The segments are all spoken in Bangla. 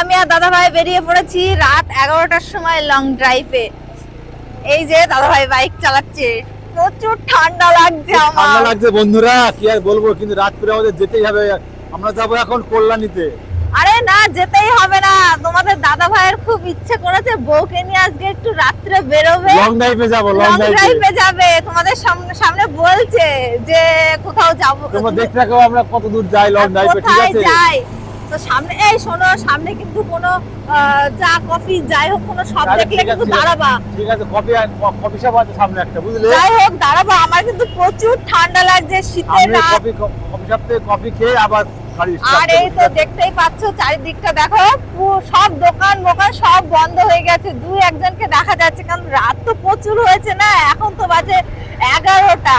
আমি আর দাদা ভাই বেরিয়ে পড়েছি রাত এগারোটার সময় লং ড্রাইভে এই যে দাদা ভাই বাইক চালাচ্ছে। প্রচুর ঠান্ডা লাগছে ঠান্ডা লাগছে বন্ধুরা কি আর বলব কিন্তু রাত করে আমাদের যেতেই হবে। আমরা যাব এখন কল্যাণীতে। আরে না যেতেই হবে না। তোমাদের দাদা ভাইয়ের খুব ইচ্ছে করেছে বউকে নিয়ে আজকে একটু রাত্রে বেরোবে। লং ড্রাইভে যাব লং ড্রাইভে যাবে। তোমাদের সামনে সামনে বলছে যে কোথাও যাব। তোমরা দেখতে থাকো আমরা কত দূর যাই লং ড্রাইভে ঠিক কোথায় আছে? যাই? তো সামনে এই শোনো সামনে কিন্তু কোনো চা কফি যাই হোক কোনো সব দেখলে কিন্তু দাঁড়াবা। ঠিক আছে কফি কফি শপ আছে সামনে একটা বুঝলে? যাই হোক দাঁড়াবো আমার কিন্তু প্রচুর ঠান্ডা লাগছে শীতের আমি রাত কফি কফি শপ থেকে কফি খেয়ে আবার আর এই তো দেখতেই পাচ্ছ চারিদিকটা দেখো সব দোকান মোকান সব বন্ধ হয়ে গেছে দুই একজনকে দেখা যাচ্ছে কারণ রাত তো প্রচুর হয়েছে না এখন তো বাজে এগারোটা।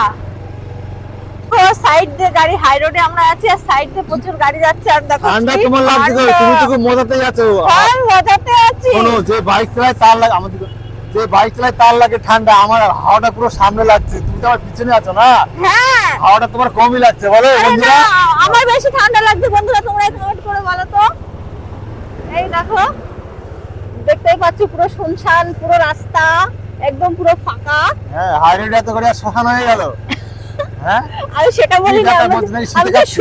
তো সাইড দিয়ে গাড়ি হাই রোডে আমরা আছি আর সাইড দিয়ে প্রচুর গাড়ি যাচ্ছে। আর দেখো ঠান্ডা তোমার লাগছে তো তুমি তো খুব মজাতেই আছো। হ্যাঁ, মজাতে আছি। শোনো যে বাইক চালায় তার লাগে আমাদের যে বাইক চালায় তার লাগে ঠান্ডা। আমার হাওয়াটা পুরো সামনে লাগছে। তুমি তো আমার পিছনে আছো না? হ্যাঁ। হাওয়াটা তোমার কমই লাগছে বলো বন্ধুরা। আমার বেশি ঠান্ডা লাগছে। বন্ধুরা তোমরা কমেন্ট করে বলো তো। এই দেখো দেখতেই পাচ্ছ পুরো শুনশান পুরো রাস্তা একদম পুরো ফাঁকা। হ্যাঁ হাইরোড এত করে সহান হয়ে গেল। হ্যাঁ? আমি সেটা বলি না আমি- ব্যাপার, বলছি না, আমি শীতে তো কাঁপছি।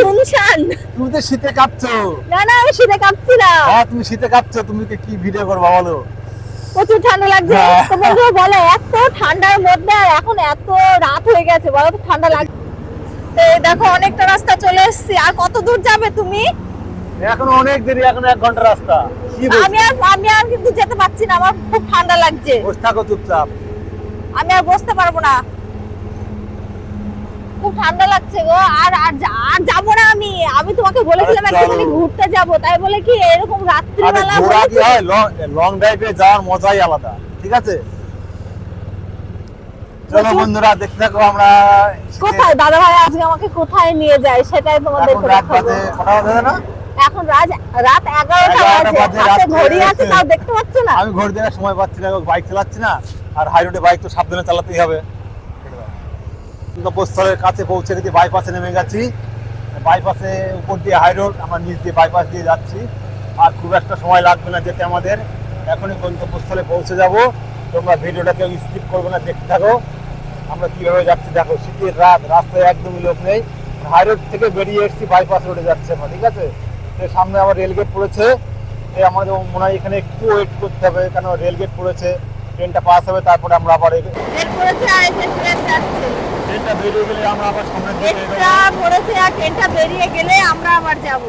তুমি তো শীতে কাঁপছো না না আমি শীতে কাঁপছি না। হ্যাঁ তুমি শীতে কাঁপছো তুমি তো কি ভিডিও করবা বলো? প্রচুর ঠান্ডা লাগছে। হ্যাঁ। তো বন্ধুরা বলো এত ঠান্ডার মধ্যে আর এখন এত রাত হয়ে গেছে বলো তো ঠান্ডা লাগছে তো এই দেখো অনেকটা রাস্তা চলে এসেছি। আর কত দূর যাবে তুমি? এখন অনেক দেরি এখন এক ঘণ্টা রাস্তা। আমি আর আমি আর কিন্তু যেতে পারছি না আমার খুব ঠান্ডা লাগছে। বসে থাকো চুপচাপ। আমি আর বসতে পারব না। খুব ঠান্ডা লাগছে গো। আর আর যাব না আমি। আমি তোমাকে বলেছিলাম একটুখানি ঘুরতে যাব। তাই বলে কি এরকম রাত্রিবেলা ঘোরা কি হয় লং ড্রাইভে যাওয়ার মজাই আলাদা। ঠিক আছে? চলো বন্ধুরা দেখতে থাকো আমরা। কোথায়? দাদা ভাই আজকে আমাকে কোথায় নিয়ে যায় সেটাই তোমাদের বাজে না এখন রাত রাত এগারোটা বাজে। হাতে ঘড়ি আছে। তাও দেখতে পাচ্ছ না? আমি ঘড়ি দেওয়ার সময় পাচ্ছি না বাইক চালাচ্ছি না আর হাই রোডে বাইক তো সাবধানে চালাতেই হবে। গন্তব্যস্থলের কাছে পৌঁছে গেছি বাইপাসে নেমে গেছি। বাইপাসে উপর দিয়ে হাই রোড আমরা নিচ দিয়ে বাইপাস দিয়ে যাচ্ছি। আর খুব একটা সময় লাগবে না যেতে আমাদের। এখনই গন্তব্যস্থলে পৌঁছে যাব। তোমরা ভিডিওটা কেউ স্কিপ করবে না, দেখতে থাকো। আমরা কীভাবে যাচ্ছি দেখো, শীতের রাত, রাস্তায় একদমই লোক নেই। হাই রোড থেকে বেরিয়ে এসেছি বাইপাস রোডে যাচ্ছে আমরা, ঠিক আছে? সামনে আমার রেলগেট পড়েছে। এই আমাদের মনে হয় এখানে একটু ওয়েট করতে হবে, কেন রেলগেট পড়েছে ট্রেনটা পাস হবে, তারপরে আমরা আবার ট্রেনটা বেরিয়ে গেলে আমরা আবার সামনের দিকে পড়েছে আর ট্রেনটা বেরিয়ে গেলে আমরা আবার যাব।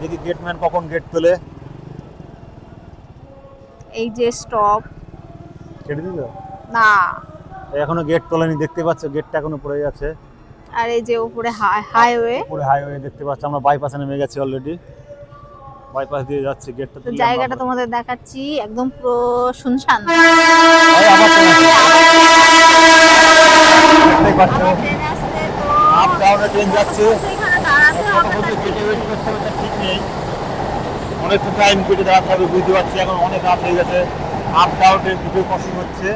দেখি গেটম্যান কখন গেট তোলে। এই যে স্টপ কেটে দিল? না। এখনও গেট তোলেনি দেখতে পাচ্ছ গেটটা এখনও পড়ে গেছে আর এই যে উপরে হাইওয়ে পুরো হাইওয়ে দেখতে পাচ্ছ আমরা বাইপাসে নেমে গেছি অলরেডি বাইপাস দিয়ে যাচ্ছি গেটটা তো জায়গাটা তোমাদের দেখাচ্ছি একদম পুরো শুনশান। ট্রেন অনেকটা টাইম কেটে হবে বুঝতে পারছি, এখন অনেক রাত হয়ে গেছে। আপ ডাউনে ক্রসিং হচ্ছে।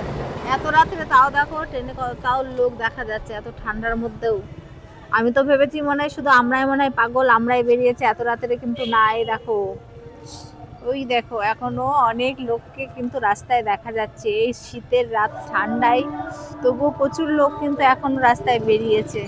এত রাত্রে তাও দেখো ট্রেনে তাও লোক দেখা যাচ্ছে, এত ঠান্ডার মধ্যেও। আমি তো ভেবেছি মনে হয় শুধু আমরাই মনে হয় পাগল, আমরাই বেরিয়েছে, এত রাত্রে কিন্তু নাই, দেখো। ওই দেখো, এখনও অনেক লোককে কিন্তু রাস্তায় দেখা যাচ্ছে। এই শীতের রাত ঠান্ডায়, তবুও প্রচুর লোক কিন্তু এখনও রাস্তায় বেরিয়েছে।